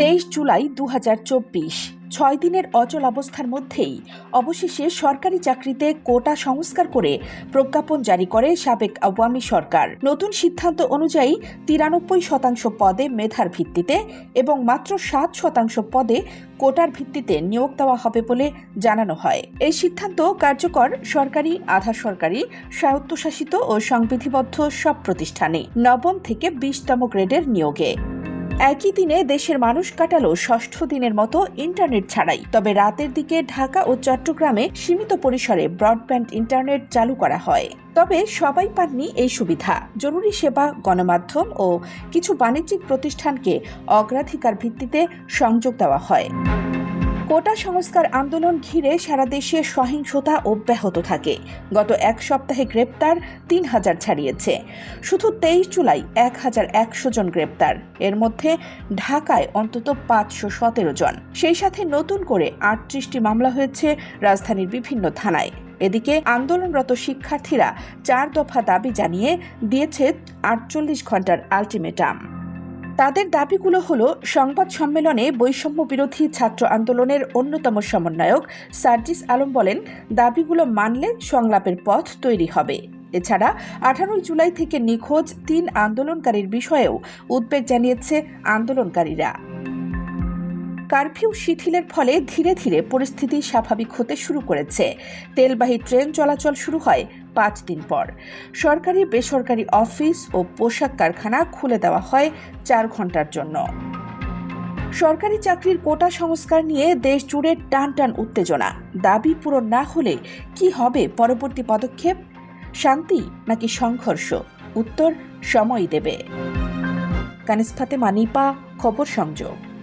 তেইশ জুলাই দু ছয় দিনের অচল অবস্থার মধ্যেই অবশেষে সরকারি চাকরিতে কোটা সংস্কার করে প্রজ্ঞাপন জারি করে সাবেক আওয়ামী সরকার। নতুন সিদ্ধান্ত অনুযায়ী তিরানব্বই শতাংশ পদে মেধার ভিত্তিতে এবং মাত্র সাত শতাংশ পদে কোটার ভিত্তিতে নিয়োগ দেওয়া হবে বলে জানানো হয়। এই সিদ্ধান্ত কার্যকর সরকারি, আধা সরকারি, স্বায়ত্তশাসিত ও সংবিধিবদ্ধ সব প্রতিষ্ঠানে নবম থেকে বিশতম গ্রেডের নিয়োগে। একই দিনে দেশের মানুষ কাটালো ষষ্ঠ দিনের মতো ইন্টারনেট ছাড়াই। তবে রাতের দিকে ঢাকা ও চট্টগ্রামে সীমিত পরিসরে ব্রডব্যান্ড ইন্টারনেট চালু করা হয়। তবে সবাই পাননি এই সুবিধা। জরুরি সেবা, গণমাধ্যম ও কিছু বাণিজ্যিক প্রতিষ্ঠানকে অগ্রাধিকার ভিত্তিতে সংযোগ দেওয়া হয়। কোটা সংস্কার আন্দোলন ঘিরে সারা দেশে সহিংসতা অব্যাহত থাকে। গত এক সপ্তাহে গ্রেপ্তার তিন হাজার ছাড়িয়েছে। শুধু তেইশ জুলাই এক হাজার একশো জন গ্রেপ্তার। এর মধ্যে ঢাকায় অন্তত পাঁচশো সতেরো জন। সেই সাথে নতুন করে আটত্রিশটি মামলা হয়েছে রাজধানীর বিভিন্ন থানায়। এদিকে আন্দোলনরত শিক্ষার্থীরা চার দফা দাবি জানিয়ে দিয়েছে আটচল্লিশ ঘণ্টার আলটিমেটাম। তাদের দাবিগুলো হলো, সংবাদ সম্মেলনে বৈষম্য বিরোধী ছাত্র আন্দোলনের অন্যতম সমন্বয়ক সার্জিস আলম বলেন, দাবিগুলো মানলে সংলাপের পথ তৈরি হবে। এছাড়া আঠারোই জুলাই থেকে নিখোঁজ তিন আন্দোলনকারীর বিষয়েও উদ্বেগ জানিয়েছে আন্দোলনকারীরা। কারফিউ শিথিলের ফলে ধীরে ধীরে পরিস্থিতি স্বাভাবিক হতে শুরু করেছে। তেলবাহী ট্রেন চলাচল শুরু হয় পাঁচ দিন পর। সরকারি, বেসরকারি অফিস ও পোশাক কারখানা খুলে দেওয়া হয় চার ঘণ্টার জন্য। সরকারি চাকরির কোটা সংস্কার নিয়ে দেশ জুড়ে টান টান উত্তেজনা। দাবি পূরণ না হলে কি হবে পরবর্তী পদক্ষেপ? শান্তি নাকি সংঘর্ষ? উত্তর সময় দেবে। কানিস ফাতেমা, নিপা, খবর সংযোগ।